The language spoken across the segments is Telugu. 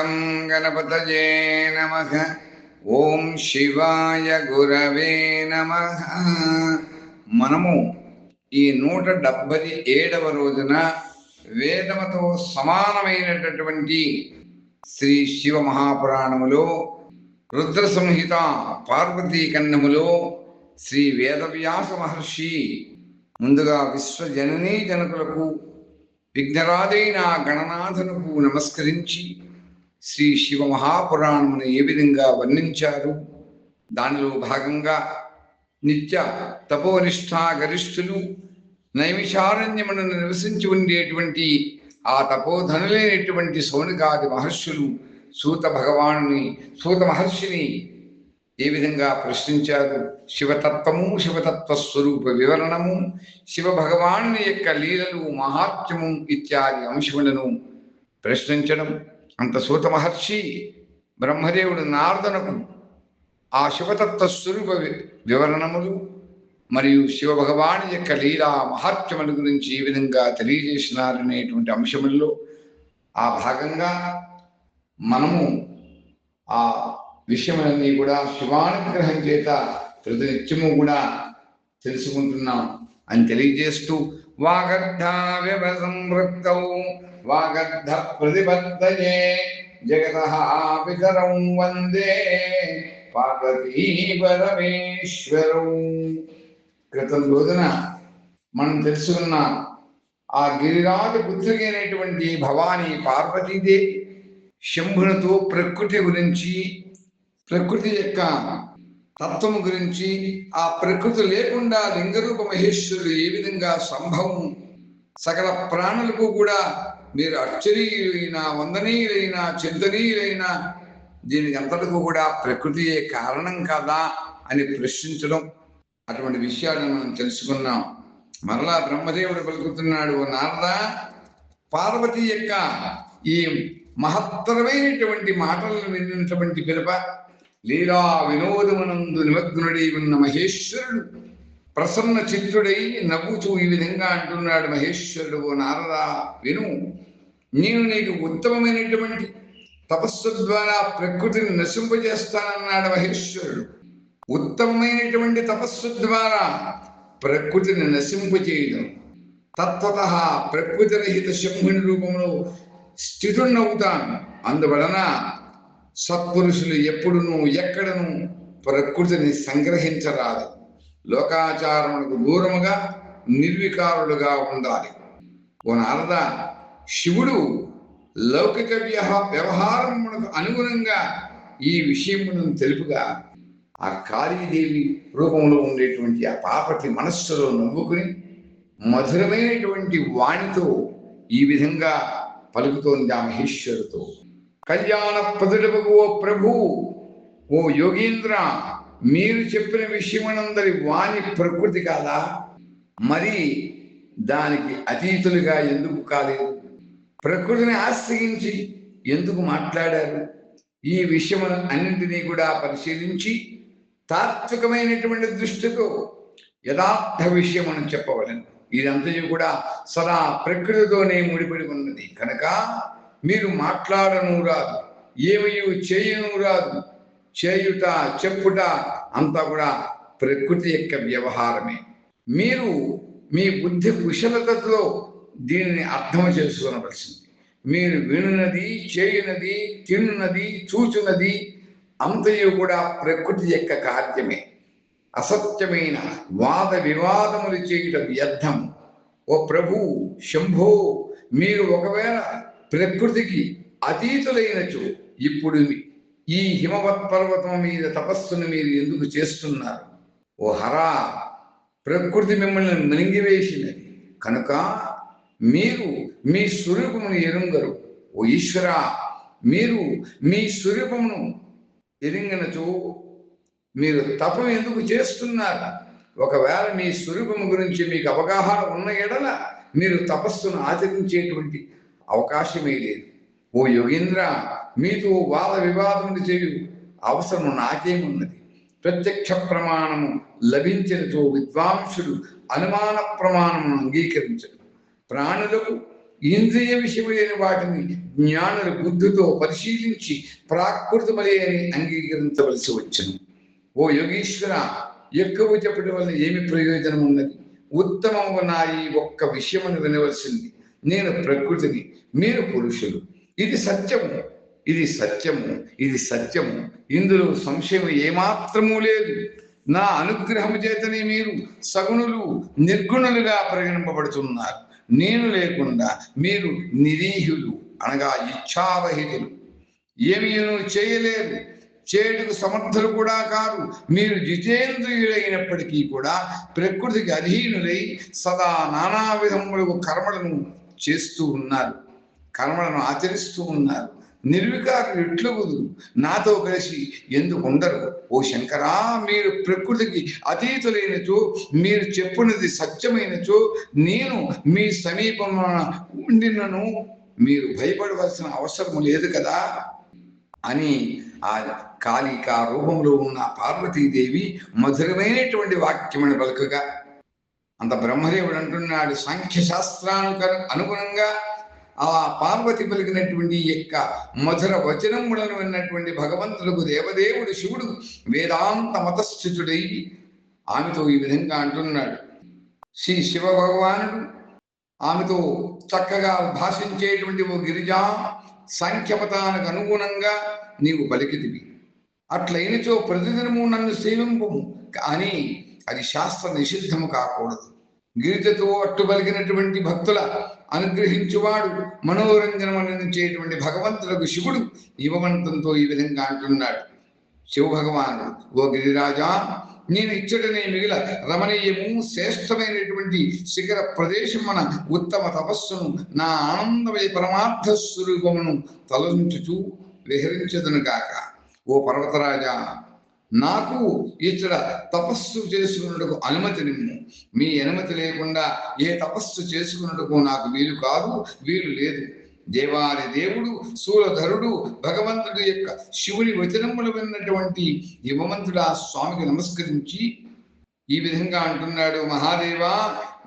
గం గణపతయే నమ ఓం శివాయ గురవే నమ మనము ఈ నూట డెబ్బై ఏడవ రోజున వేదముతో సమానమైనటువంటి శ్రీ శివ మహాపురాణములో రుద్ర సంహిత పార్వతీ కన్నములో శ్రీ వేదవ్యాస మహర్షి ముందుగా విశ్వజననీ జనకులకు విఘ్నరాజైన గణనాథునకు నమస్కరించి శ్రీ శివ మహాపురాణమును ఏ విధంగా వర్ణించారు? దానిలో భాగంగా నిత్య తపోనిష్టా గరిష్ఠులు నైమిషారణ్యమును నివసించి ఉండేటువంటి ఆ తపోధనులైనటువంటి సౌనికాది మహర్షులు సూత భగవానుని సూత మహర్షిని ఏ విధంగా ప్రశ్నించారు? శివతత్వము శివతత్వ స్వరూప వివరణము శివ భగవాను యొక్క లీలలు మహాత్మ్యము ఇత్యాది అంశములను ప్రశ్నించడం అంత సూత మహర్షి బ్రహ్మదేవుడు నారదనకు ఆ శివతత్వ స్వరూప వి- వివరణములు మరియు శివ భగవాను యొక్క లీలా మహాత్మ్యముల గురించి ఈ విధంగా తెలియజేసినారనేటువంటి అంశముల్లో ఆ భాగంగా మనము ఆ విషయములన్నీ కూడా శివానుగ్రహం చేత ప్రతినిత్యము కూడా తెలుసుకుంటున్నాం అని తెలియజేస్తూ వాగర్ధావ్యవ సంవృత్తౌ వాగద్ధ ప్రతిపత్తయే జగత పితరం వందే పార్వతీ పరమేశ్వరం క్రితం రోజున మనం తెలుసుకున్నాం ఆ గిరిరాజు పుత్రికి అయినటువంటి భవానీ పార్వతీదేవి శంభునితో ప్రకృతి గురించి ప్రకృతి యొక్క తత్వము గురించి ఆ ప్రకృతి లేకుండా లింగరూప మహేశ్వరుడు ఏ విధంగా సంభవం సకల ప్రాణులకు కూడా మీరు అర్చనీయులైన వందనీయులైన చింతనీయులైన దీనికి అంతటకు కూడా ప్రకృతియే కారణం కాదా అని ప్రశ్నించడం అటువంటి విషయాలను మనం తెలుసుకున్నాం. మరలా బ్రహ్మదేవుడు పలుకుతున్నాడు "ఓ నారదా పార్వతి యొక్క ఈ మహత్తరమైనటువంటి మాటలను విన్నటువంటి పిలుప లీలా వినోదమునందు నిమగ్నుడై ఉన్న మహేశ్వరుడు ప్రసన్న చిత్తుడై నవ్వుతూ ఈ విధంగా అంటున్నాడు మహేశ్వరుడు ఓ నారదా విను. నేను నీకు ఉత్తమమైనటువంటి తపస్సు ద్వారా ప్రకృతిని నశింపజేస్తానన్నాడు మహేశ్వరుడు. ఉత్తమమైనటువంటి తపస్సు ద్వారా ప్రకృతిని నశింపజేయడం తత్వత ప్రకృతి రహిత శంభుని రూపంలో స్థితుణ్ణవుతాను అందువలన సత్పురుషులు ఎప్పుడును ఎక్కడను ప్రకృతిని సంగ్రహించరాదు. లోకాచారములకు దూరముగా నిర్వికారులుగా ఉండాలి. ఓ నారద శివుడు లౌకిక వ్యవ వ్యవహారమునకు అనుగుణంగా ఈ విషయమును తెలుపుగా ఆ కాళీదేవి రూపంలో ఉండేటువంటి ఆ పాపకి మనస్సులో నవ్వుకుని మధురమైనటువంటి వాణితో ఈ విధంగా పలుకుతోంది ఆ మహేశ్వరుతో. కళ్యాణ ప్రదుడకు ఓ ప్రభు ఓ యోగీంద్ర మీరు చెప్పిన విషయమనందరి వాణి ప్రకృతి కాదా మరి దానికి అతీతులుగా ఎందుకు కాలేదు? ప్రకృతిని ఆశ్రయించి ఎందుకు మాట్లాడారు? ఈ విషయం అన్నింటినీ కూడా పరిశీలించి తాత్వికమైనటువంటి దృష్టితో యథార్థ మనం చెప్పవలను. ఇదంతయు కూడా సదా ప్రకృతితోనే ముడిపడి ఉన్నది. కనుక మీరు మాట్లాడను రాదు ఏమయు చేయను రాదు. చేయుట చెప్పుట అంతా కూడా ప్రకృతి యొక్క వ్యవహారమే. మీరు మీ బుద్ధి కుశలతతో దీనిని అర్థం చేసుకునవలసింది. మీరు వినున్నది చేయునది తిన్నున్నది చూచున్నది అంతయు కూడా ప్రకృతి యొక్క కార్యమే. అసత్యమైన వాద వివాదములు చేయుట వ్యర్థం. ఓ ప్రభు శంభో మీరు ఒకవేళ ప్రకృతికి అతీతులైనచో ఇప్పుడు ఈ హిమవత్ పర్వతం మీద తపస్సును మీరు ఎందుకు చేస్తున్నారు? ఓ హరా ప్రకృతి మిమ్మల్ని మింగివేసినది కనుక మీరు మీ స్వరూపమును ఎరుంగరు. ఓ ఈశ్వర మీరు మీ స్వరూపమును ఎరింగనచో. మీరు తపం ఎందుకు చేస్తున్నారు? ఒకవేళ మీ స్వరూపం గురించి మీకు అవగాహన ఉన్న ఎడల మీరు తపస్సును ఆచరించేటువంటి అవకాశమే లేదు. ఓ యోగేంద్ర మీతో వాద వివాదములు చేయు అవసరం నాకేమున్నది? ప్రత్యక్ష ప్రమాణము లభించినతో విద్వాంసుడు అనుమాన ప్రమాణమును అంగీకరించడు ప్రాణులకు ఇంద్రియ విషయమైన వాటిని జ్ఞానుల బుద్ధితో పరిశీలించి ప్రాకృతమలే అని అంగీకరించవలసి వచ్చును. ఓ యోగీశ్వర ఎక్కువ చెప్పడం వల్ల ఏమి ప్రయోజనం ఉన్నది ఉత్తమము నా ఈ ఒక్క విషయమును వినవలసింది. నేను ప్రకృతిని మీరు పురుషులు. ఇది సత్యము. ఇది సత్యము ఇది సత్యము. ఇందులో సంశయం ఏమాత్రము లేదు. నా అనుగ్రహము చేతనే మీరు సగుణులు నిర్గుణులుగా పరిగణింపబడుతున్నారు. నేను లేకుండా మీరు నిరీహులు అనగా ఇచ్ఛారహితులు ఏమీ చేయలేరు చేయుటకు సమర్థులు కూడా కాదు మీరు జితేంద్రియులైనప్పటికీ కూడా ప్రకృతికి అధీనులై సదా నానా విధములకు కర్మలను చేస్తూ ఉన్నారు. కర్మలను ఆచరిస్తూ ఉన్నారు. నిర్వికారులు ఎట్లుగుదు నాతో కలిసి ఎందుకు ఉండరు? ఓ శంకరా మీరు ప్రకృతికి అతీతులైనచో మీరు చెప్పున్నది సత్యమైనచో నేను మీ సమీపంలో ఉండినను మీరు భయపడవలసిన అవసరం లేదు కదా? అని ఆ కాళిక రూపంలో ఉన్న పార్వతీదేవి మధురమైనటువంటి వాక్యమని పలుకగా అంత బ్రహ్మదేవుడు అంటున్నాడు సాంఖ్య అనుగుణంగా ఆ పార్వతి పలికినటువంటి యొక్క మధుర వచనములను విన్నటువంటి భగవంతులకు దేవదేవుడు శివుడు వేదాంత మతస్థితుడై ఆమెతో ఈ విధంగా అంటున్నాడు. శ్రీ శివ భగవానుడు ఆమెతో చక్కగా భాషించేటువంటి ఓ గిరిజా సంఖ్యపతానికి అనుగుణంగా నీవు బలికిదివి అట్లయినచో ప్రతిదినము నన్ను సేవింపు కానీ అది శాస్త్ర నిషిద్ధము కాకూడదు. గిరిజతో అట్టు పలికినటువంటి భక్తుల అనుగ్రహించువాడు మనోరంజనం అందించేటువంటి భగవంతులకు శివుడు యువవంతంతో ఈ విధంగా అంటున్నాడు. శివ భగవానుడు ఓ గిరిరాజా నేను ఇచ్చటనే మిగిల రమణీయము శ్రేష్టమైనటువంటి శిఖర ప్రదేశం మన ఉత్తమ తపస్సును నా ఆనందమయ పరమార్థ స్వరూపమును తలంచుచూ విహరించదును కాక ఓ పర్వతరాజా నాకు ఇక్కడ తపస్సు చేసుకున్నట్టుకు అనుమతి నిమ్ము మీ అనుమతి లేకుండా ఏ తపస్సు చేసుకున్నట్టుకు నాకు వీలు కాదు వీలు లేదు. దేవాది దేవుడు శూలధరుడు భగవంతుడి యొక్క శివుని వచనములు విన్నటువంటి హిమవంతుడు ఆ స్వామికి నమస్కరించి ఈ విధంగా అంటున్నాడు మహాదేవా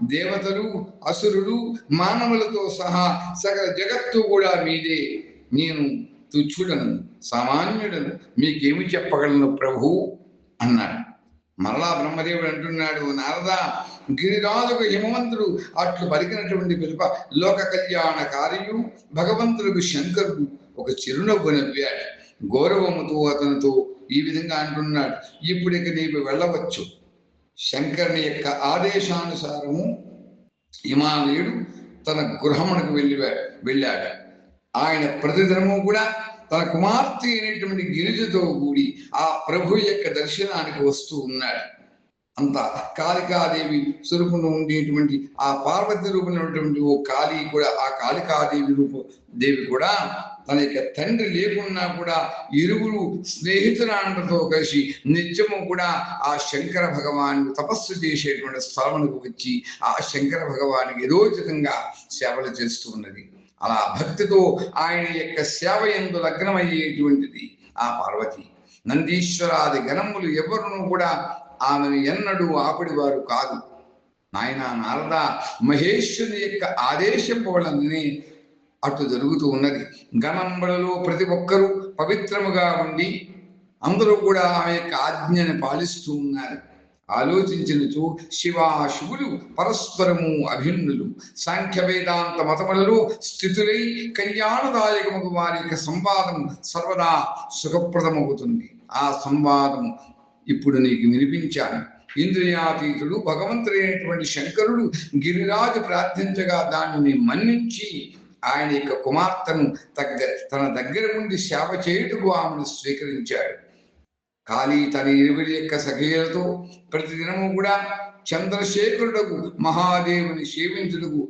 దేవతలు అసురుడు మానవులతో సహా సకల జగత్తు కూడా మీదే. నేను తుచ్చుడను సామాన్యుడను మీకేమి చెప్పగలను ప్రభు? అన్నాడు. మరలా బ్రహ్మదేవుడు అంటున్నాడు నారద గిరిరాజుకు హిమవంతుడు అట్లు పలికినటువంటి పిలుప లోక కళ్యాణ కార్యు భగవంతుడికి శంకరుడు ఒక చిరునవ్వు నవ్వాడు. గౌరవముతో అతనితో ఈ విధంగా అంటున్నాడు ఇప్పుడిక నీవు వెళ్ళవచ్చు. శంకరుని యొక్క ఆదేశానుసారము హిమాలయుడు తన గృహమునకు వెళ్ళి వెళ్ళాడు. ఆయన ప్రతిదినము కూడా తన కుమార్తె అయినటువంటి గిరిజతో కూడి ఆ ప్రభు యొక్క దర్శనానికి వస్తూ ఉన్నాడు. అంత కాళికాదేవి స్వరూపంలో ఉండేటువంటి ఆ పార్వతి రూపంలో ఓ కాళీ కూడా ఆ కాళికాదేవి రూప దేవి కూడా తన యొక్క తండ్రి లేకున్నా కూడా ఇరువురు స్నేహితురాండతో కలిసి నిత్యము కూడా ఆ శంకర భగవాను తపస్సు చేసేటువంటి స్థలమునకు వచ్చి ఆ శంకర భగవానికి యథోచితంగా సేవలు చేస్తూ ఉన్నది. అలా భక్తితో ఆయన యొక్క సేవ ఎందు లగ్నమయ్యేటువంటిది ఆ పార్వతి. నందీశ్వరాది గణములు ఎవరును కూడా ఆమెను ఎన్నడూ ఆపడి వారు కాదు. నాయన నారద మహేశ్వరుని యొక్క ఆదేశం వలననే అటు జరుగుతూ ఉన్నది. గణంబలలో ప్రతి ఒక్కరూ పవిత్రముగా ఉండి అందరూ కూడా ఆమె యొక్క ఆజ్ఞని పాలిస్తూ ఉన్నారు. ఆలోచించినచు శివా శివులు పరస్పరము అభిన్నులు. సాంఖ్య వేదాంత మతములలో స్థితులై కళ్యాణదాయకముకు వారి యొక్క సంవాదం సర్వదా సుఖప్రదమవుతుంది ఆ సంవాదం ఇప్పుడు నీకు వినిపించాను. ఇంద్రియాతీతుడు భగవంతుడైనటువంటి శంకరుడు గిరిరాజు ప్రార్థించగా దానిని మన్నించి ఆయన యొక్క కుమార్తెను దగ్గర తన దగ్గర నుండి సేవ చేయుటకు ఆమెను స్వీకరించాడు. కాళీ తన ఇరువురి యొక్క సఖీలతో ప్రతిదినము కూడా చంద్రశేఖరుడకు మహాదేవుని సేవించుటకు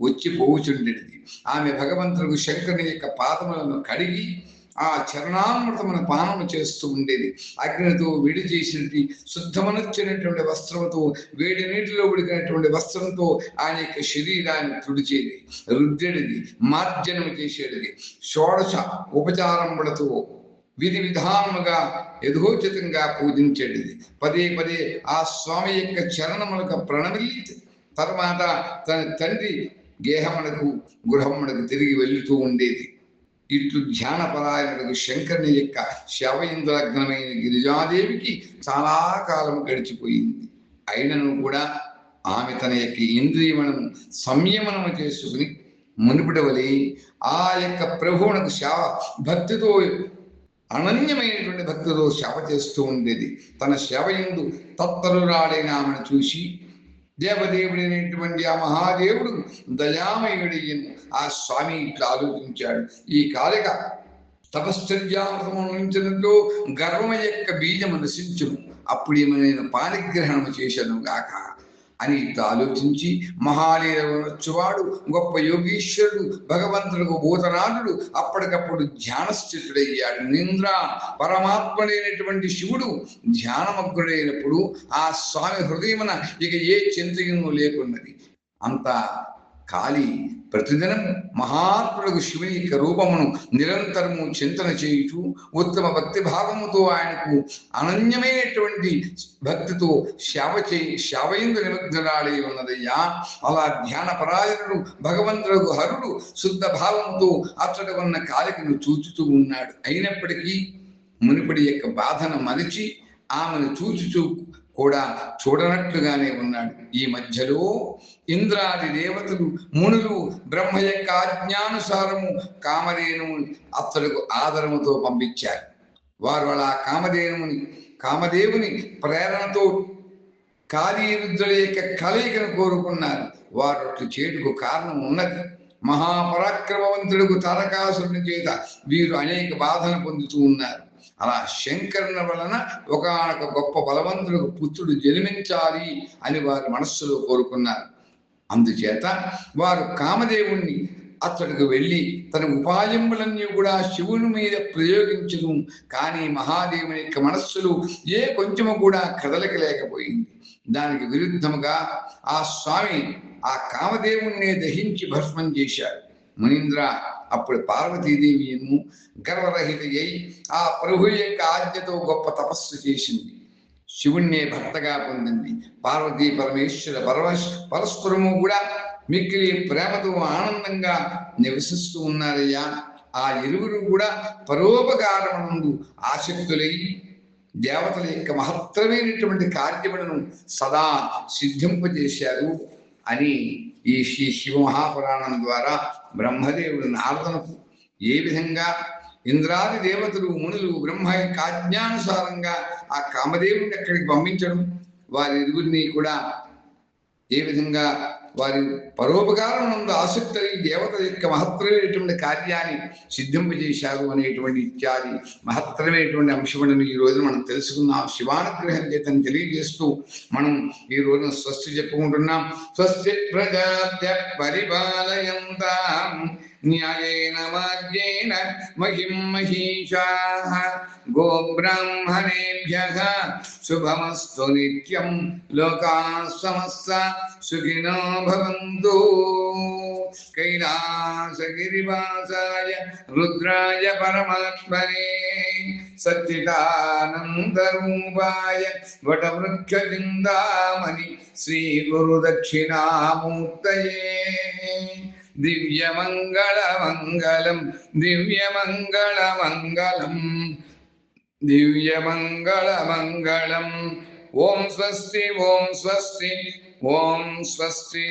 వచ్చి పోవుచుండేది ఆమె భగవంతుడు శంకరుని యొక్క పాదములను కడిగి ఆ చరణామృతమును పానము చేస్తూ ఉండేది. అగ్నితో వేడి చేసినటువంటి శుద్ధమనొచ్చినటువంటి వస్త్రంతో వేడి నీటిలో ఉడికినటువంటి వస్త్రంతో ఆయన యొక్క శరీరాన్ని తుడిచేది రుద్రెడిది మార్జనం చేసేది. షోడశ ఉపచారములతో విధి విధానముగా యథోచితంగా పూజించేది పదే పదే ఆ స్వామి యొక్క చరణములకు ప్రణమిల్లి తర్వాత తన తండ్రి గేహమునకు గృహమునకు తిరిగి వెళ్తూ ఉండేది. ఇట్లు ధ్యానపరాయణకు శంకరుని యొక్క శవయింద్రగ్నమైన గిరిజాదేవికి చాలా కాలం గడిచిపోయింది. అయినను కూడా ఆమె తన యొక్క ఇంద్రియమనము సంయమనము చేసుకుని మునుపటి వలె ఆ యొక్క ప్రభువునకు శవ భక్తితో అనన్యమైనటువంటి భక్తితో సేవ చేస్తూ ఉండేది. తన సేవ ఎందు తత్తరురాడైన ఆమెను చూసి దేవదేవుడైనటువంటి ఆ మహాదేవుడు దయామయుడయ్యను. ఆ స్వామి ఇట్లా ఆలోచించాడు. ఈ కాలిక తపశ్చర్యామృతము గర్వమ యొక్క బీజము నశించును. అప్పుడేమైనా పానిగ్రహణము చేశాను గాక. అని ఆలోచించి ఆలోచించి మహాలీలవచ్చువాడు గొప్ప యోగీశ్వరుడు భగవంతుడు భూతనాథుడు అప్పటికప్పుడు ధ్యానస్థితుడయ్యాడు నింద్ర పరమాత్మడైనటువంటి శివుడు ధ్యానమగ్నుడైనప్పుడు ఆ స్వామి హృదయమున ఇక ఏ చింతయము లేకున్నది. అంత కాళీ ప్రతిదినం మహాత్ములకు శివుని యొక్క రూపమును నిరంతరము చింతన చేయుచు ఉత్తమ భక్తి భావముతో ఆయనకు అనన్యమైనటువంటి భక్తితో సేవ చేయి సేవయందు నిమగ్నురాలై ఉన్నదయ్యా. అలా ధ్యాన పరాయణుడు భగవంతుడు హరుడు శుద్ధ భావముతో అతడ ఉన్న కాలికను చూచుతూ ఉన్నాడు. అయినప్పటికీ మునిపడి యొక్క బాధను మరిచి ఆమెను చూచుచూ కూడా చూడనట్లుగానే ఉన్నాడు. ఈ మధ్యలో ఇంద్రాది దేవతలు మునులు బ్రహ్మ యొక్క ఆజ్ఞానుసారము కామధేనువుని అతడుకు ఆదరముతో పంపించారు. వారు అలా కామధేనువుని కామదేవుని ప్రేరణతో కాళీరుద్రుల యొక్క కలయికను కోరుకున్నారు. వారు అట్లు చేటుకు కారణం ఉన్నది. మహాపరాక్రమవంతుడుకు తారకాసురుని చేత వీరు అనేక బాధను పొందుతూ ఉన్నారు. అలా శంకరుని వలన ఒకనొక గొప్ప బలవంతులకు పుత్రుడు జన్మించాలి అని వారి మనస్సులో కోరుకున్నారు. అందుచేత వారు కామదేవుణ్ణి అతడికి వెళ్ళి తన ఉపాయంబులన్నీ కూడా శివుని మీద ప్రయోగించను. కానీ మహాదేవుని యొక్క మనస్సులు ఏ కొంచెము కూడా కదలిక లేకపోయింది. దానికి విరుద్ధముగా ఆ స్వామి ఆ కామదేవుణ్ణి దహించి భస్మం చేశాడు మునీంద్ర అప్పుడు పార్వతీదేవిను గర్వరహితయ్యై ఆ ప్రభు యొక్క ఆజ్ఞతో గొప్ప తపస్సు చేసింది. శివుణ్ణే భర్తగా పొందింది. పార్వతీ పరమేశ్వర పరమేశ్ పరస్పరము కూడా మిక్కిలి ప్రేమతో ఆనందంగా నివసిస్తూ ఉన్నారయ్యా. ఆ ఇరువురు కూడా పరోపకారమునందు ఆసక్తులై దేవతల యొక్క మహత్తరమైనటువంటి కార్యములను సదా సిద్ధింపజేశారు అని ఈ శ్రీ శివ మహాపురాణం ద్వారా బ్రహ్మదేవుడు నారదనకు ఏ విధంగా ఇంద్రాది దేవతలు మునులు బ్రహ్మ యొక్క ఆజ్ఞానుసారంగా ఆ కామదేవుడిని అక్కడికి పంపించడం వారి ఇరుగురిని కూడా ఏ విధంగా వారి పరోపకారం నందు ఆసక్తి దేవత యొక్క మహత్తరమైనటువంటి కార్యాన్ని సిద్ధింపజేశారు అనేటువంటి ఇత్యాది మహత్తరమైనటువంటి అంశములను ఈ రోజున మనం తెలుసుకున్నాం శివానుగ్రహం చేతని తెలియజేస్తూ మనం ఈ రోజున స్వస్తి చెప్పుకుంటున్నాం. స్వస్తి ప్రజాత్య పరిపాలయంతా. न्यायेन मार्गेण महिं महिषाः गोब्राह्मणेभ्यः शुभमस्तु नित्यं लोकाः समस्ता सुखिनो भवन्तु। कैलासगिरिवासाय रुद्राय परमात्मने सच्चिदानन्दरूपाय वटवृक्षविन्दामणि श्रीगुरुदक्षिणामूर्तये। గురు దక్షిణామూర్తయే దివ్యమంగళమంగళం దివ్యమంగళమంగళం దివ్యమంగళమంగళం ఓం స్వస్తి ఓం స్వస్తి ఓం స్వస్తి